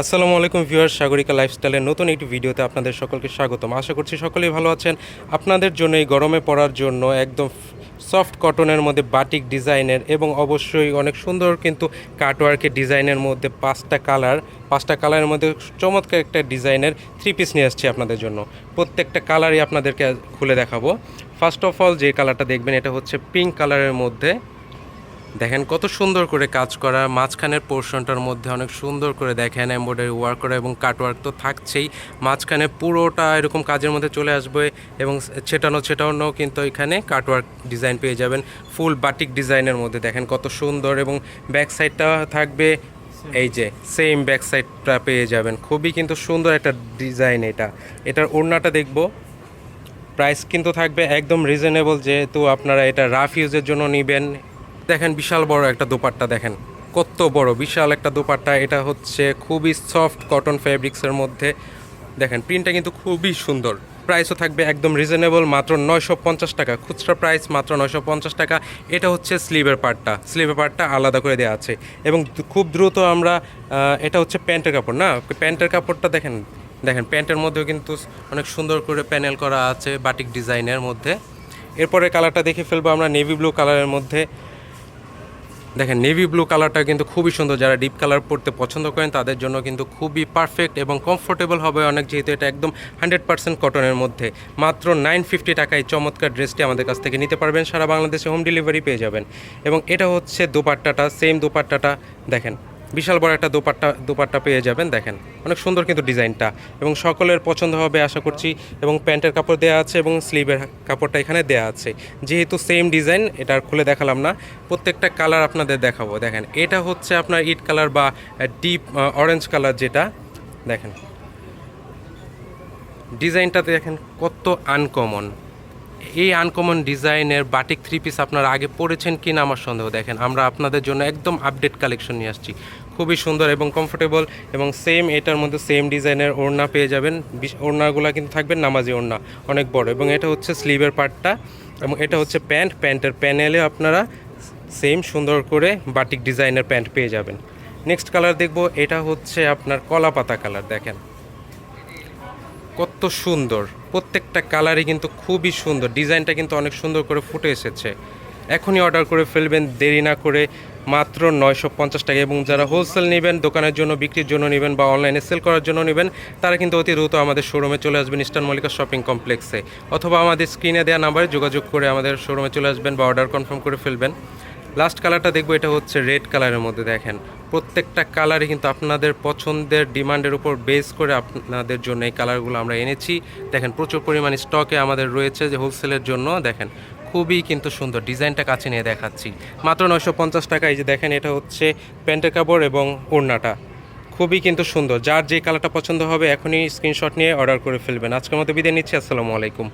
আসসালামু আলাইকুম ভিউয়ার সাগরিকা লাইফস্টাইলের নতুন একটি ভিডিওতে আপনাদের সকলকে স্বাগতম। আশা করছি সকলেই ভালো আছেন। আপনাদের জন্য এই গরমে পড়ার জন্য একদম সফট কটনের মধ্যে বাটিক ডিজাইনের এবং অবশ্যই অনেক সুন্দর কিন্তু কাটওয়ার্কের ডিজাইনের মধ্যে পাঁচটা কালার, পাঁচটা কালারের মধ্যে চমৎকার একটা ডিজাইনের থ্রি পিস নিয়ে আসছি আপনাদের জন্য। প্রত্যেকটা কালারই আপনাদেরকে খুলে দেখাবো। ফার্স্ট অফ অল যে কালারটা দেখবেন, এটা হচ্ছে পিঙ্ক কালারের মধ্যে দেখেন কত সুন্দর করে কাজ করা, মাঝখানের পোর্শনটার মধ্যে অনেক সুন্দর করে দেখেন, এমব্রয়ডারি ওয়ার্ক করা এবং কাটওয়ার্ক তো থাকছেই। মাঝখানে পুরোটা এরকম কাজের মধ্যে চলে আসবে এবং ছেটানো ছেটানো কিন্তু এখানে কাটওয়ার্ক ডিজাইন পেয়ে যাবেন। ফুল বাটিক ডিজাইনের মধ্যে দেখেন কত সুন্দর এবং ব্যাক সাইডটা থাকবে, এই যে সেম ব্যাক সাইডটা পেয়ে যাবেন। খুবই কিন্তু সুন্দর একটা ডিজাইন এটা। এটার ওড়নাটা দেখব। প্রাইস কিন্তু থাকবে একদম রিজনেবল যেহেতু আপনারা এটা রাফ ইউজের জন্য নেবেন। দেখেন বিশাল বড় একটা দোপাট্টা, দেখেন। কত বড়, বিশাল একটা দোপাট্টা। এটা হচ্ছে খুবই সফট কটন ফ্যাব্রিক্সের মধ্যে। দেখেন প্রিন্টটা কিন্তু খুবই সুন্দর। প্রাইসও থাকবে একদম রিজনেবল মাত্র নয়শো পঞ্চাশ টাকা। খুচরা প্রাইস মাত্র নয়শো পঞ্চাশ টাকা। এটা হচ্ছে স্লিভের পার্টটা স্লিভের পার্টটা আলাদা করে দেওয়া আছে। এবং খুব দ্রুত আমরা এটা হচ্ছে প্যান্টের কাপড়, না? প্যান্টের কাপড়টা দেখেন দেখেন, প্যান্টের মধ্যেও কিন্তু অনেক সুন্দর করে প্যানেল করা আছে বাটিক ডিজাইনের মধ্যে। এরপরে কালারটা দেখে ফেলব আমরা নেভি ব্লু কালারের মধ্যে। দেখেন নেভি ব্লু কালারটা কিন্তু খুবই সুন্দর। যারা ডিপ কালার পরতে পছন্দ করেন, তাদের জন্য কিন্তু খুবই পারফেক্ট এবং কমফোর্টেবল হবে অনেক, যেহেতু এটা একদম হান্ড্রেড পার্সেন্ট কটনের মধ্যে। মাত্র নাইন ফিফটি টাকায় চমৎকার ড্রেসটি আমাদের কাছ থেকে নিতে পারবেন। সারা বাংলাদেশে হোম ডেলিভারি পেয়ে যাবেন। এবং এটা হচ্ছে দুপাট্টাটা সেম দুপাট্টাটা, দেখেন। বিশাল বড় একটা দোপাট্টা দোপাট্টা পেয়ে যাবেন, দেখেন। অনেক সুন্দর কিন্তু ডিজাইনটা। এবং সকলের পছন্দ হবে আশা করছি, এবং প্যান্টের কাপড় দেওয়া আছে এবং স্লিভের কাপড়টা এখানে দেওয়া আছে। যেহেতু সেম ডিজাইন, এটা আর খুলে দেখালাম না। প্রত্যেকটা কালার আপনাদের দেখাবো, দেখেন। এটা হচ্ছে আপনার ইট কালার বা ডিপ অরেঞ্জ কালার যেটা, দেখেন। ডিজাইনটাতে দেখেন কত আনকমন। এই আনকমন ডিজাইনের বাটিক থ্রি পিস আপনারা আগে পড়েছেন কি না আমার সন্দেহ। দেখেন, আমরা আপনাদের জন্য একদম আপডেট কালেকশন নিয়ে আসছি। খুবই সুন্দর এবং কমফোর্টেবল এবং সেম এটার মধ্যে সেম ডিজাইনের ওড়না পেয়ে যাবেন। ওড়নাগুলো কিন্তু থাকবে নামাজি ওড়না, অনেক বড়। এবং এটা হচ্ছে স্লিভের পার্টটা এবং এটা হচ্ছে প্যান্ট প্যান্টের প্যানেলে আপনারা সেম সুন্দর করে বাটিক ডিজাইনের প্যান্ট পেয়ে যাবেন। নেক্সট কালার দেখব, এটা হচ্ছে আপনার কলা পাতা কালার দেখেন। কত সুন্দর। প্রত্যেকটা কালারই কিন্তু খুবই সুন্দর। ডিজাইনটা কিন্তু অনেক সুন্দর করে ফুটে এসেছে। এখনই অর্ডার করে ফেলবেন, দেরি না করে মাত্র নয়শো পঞ্চাশ টাকা। এবং যারা হোলসেল নেবেন, দোকানের জন্য, বিক্রির জন্য নেবেন বা অনলাইনে সেল করার জন্য নেবেন, তারা কিন্তু অতি দ্রুত আমাদের শোরুমে চলে আসবেন ইস্টার্ন মল্লিকা শপিং কমপ্লেক্সে অথবা আমাদের স্ক্রিনে দেওয়া নাম্বারে যোগাযোগ করে আমাদের শোরুমে চলে আসবেন বা অর্ডার কনফার্ম করে ফেলবেন। লাস্ট কালারটা দেখব, এটা হচ্ছে রেড কালারের মধ্যে, দেখেন। প্রত্যেকটা কালারই কিন্তু আপনাদের পছন্দের ডিমান্ডের উপর বেস করে আপনাদের জন্য এই কালারগুলো আমরা এনেছি। দেখেন, প্রচুর পরিমাণ স্টকে আমাদের রয়েছে যে হোলসেলের জন্য। দেখেন, খুবই কিন্তু সুন্দর ডিজাইনটা কাছে নিয়ে দেখাচ্ছি। মাত্র নয়শো পঞ্চাশ টাকা, এই যে দেখেন, এটা হচ্ছে প্যান্টের কাপড় এবং ওড়নাটা। খুবই কিন্তু সুন্দর। যার যে কালারটা পছন্দ হবে, এখনই স্ক্রিনশট নিয়ে অর্ডার করে ফেলবেন। আজকের মতো বিদায় নিচ্ছি। আসসালামু আলাইকুম।